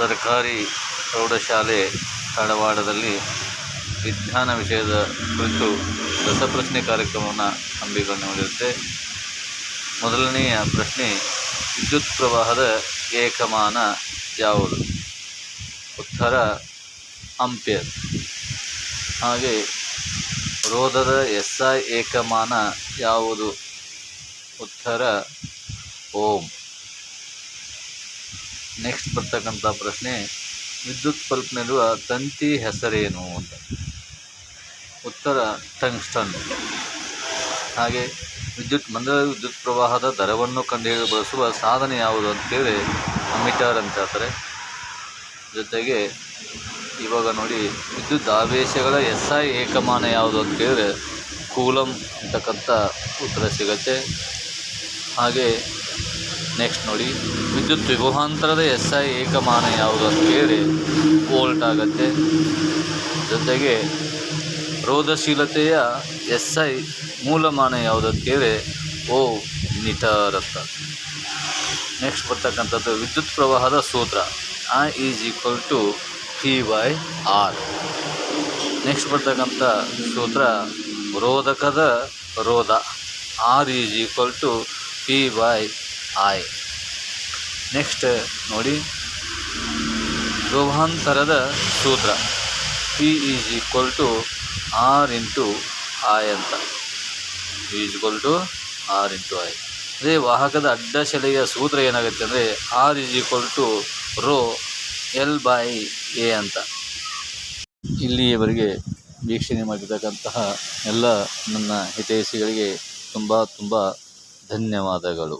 ಸರ್ಕಾರಿ ಪ್ರೌಢಶಾಲೆ ಕಾರವಾರದಲ್ಲಿ ವಿಜ್ಞಾನ ವಿಷಯದ ಕುರಿತು ರಸಪ್ರಶ್ನೆ ಕಾರ್ಯಕ್ರಮವನ್ನು ಹಮ್ಮಿಕೊಂಡಿರುತ್ತೆ ಮೊದಲನೆಯ ಪ್ರಶ್ನೆ, ವಿದ್ಯುತ್ ಪ್ರವಾಹದ ಏಕಮಾನ ಯಾವುದು? ಉತ್ತರ ಅಂಪೇರ್ ಹಾಗೆ, ರೋಧದ ಐ ಏಕಮಾನ ಯಾವುದು? ಉತ್ತರ ಓಂ ನೆಕ್ಸ್ಟ್ ಬರ್ತಕ್ಕಂಥ ಪ್ರಶ್ನೆ, ವಿದ್ಯುತ್ ಬಲ್ಬ್ನಲ್ಲಿರುವ ತಂತಿ ಹೆಸರೇನು ಅಂತ. ಉತ್ತರ, ಟಂಗ್ಸ್ಟನ್. ಹಾಗೆ, ವಿದ್ಯುತ್ ಮಂದಿರ ವಿದ್ಯುತ್ ಪ್ರವಾಹದ ದರವನ್ನು ಕಂಡುಹಿಡಿಯಲು ಬಳಸುವ ಸಾಧನ ಯಾವುದು ಅಂತ ಅಮಿಟಾರ್ ಅಮಿಟರ್ ಅಂತ ಹೇಳ್ತಾರೆ. ಜೊತೆಗೆ, ಇವಾಗ ನೋಡಿ, ವಿದ್ಯುತ್ ಆವೇಶಗಳ ಎಸ್ ಐ ಏಕಮಾನ ಯಾವುದು ಅಂತ ಕೇಳಿದ್ರೆ, ಕೂಲಂ ಅಂತಕ್ಕಂಥ ಉತ್ತರ ಸಿಗತ್ತೆ. ಹಾಗೆ ನೆಕ್ಸ್ಟ್ ನೋಡಿ. ವಿದ್ಯುತ್ ವಿಭವಾಂತರದ ಎಸ್ ಐ ಏಕಮಾನ ಯಾವುದು ಅಂತ ಹೇಳಿ ವೋಲ್ಟ್ ಆಗುತ್ತೆ. ಜೊತೆಗೆ ರೋಧಶೀಲತೆಯ ಎಸ್ ಐ ಮೂಲಮಾನ ಯಾವುದು ಅಂತ ಕೇಳಿದ್ರೆ ಓ ಮೀಟರ್ ಅಂತ. ನೆಕ್ಸ್ಟ್ ಬರ್ತಕ್ಕಂಥದ್ದು ವಿದ್ಯುತ್ ಪ್ರವಾಹದ ಸೂತ್ರ. I is equal to P by R next ಬರ್ತಕ್ಕಂಥ ಸೂತ್ರ ರೋಧಕದ ರೋಧ. R is equal to P by I next ನೋಡಿ. ವಿಭವಾಂತರದ ಸೂತ್ರ. P is equal to R into I ಅಂತ. Is equal to R into I ಅದೇ ವಾಹಕದ ಅಡ್ಡಶೆಲೆಯ ಸೂತ್ರ ಏನಾಗುತ್ತೆ ಅಂದರೆ R is equal to rho L by A ಅಂತ. ಇಲ್ಲಿಯವರೆಗೆ ವೀಕ್ಷಣೆ ಮಾಡಿರ್ತಕ್ಕಂತಹ ಎಲ್ಲ ನನ್ನ ಹಿತೈಷಿಗಳಿಗೆ ತುಂಬ ತುಂಬ ಧನ್ಯವಾದಗಳು.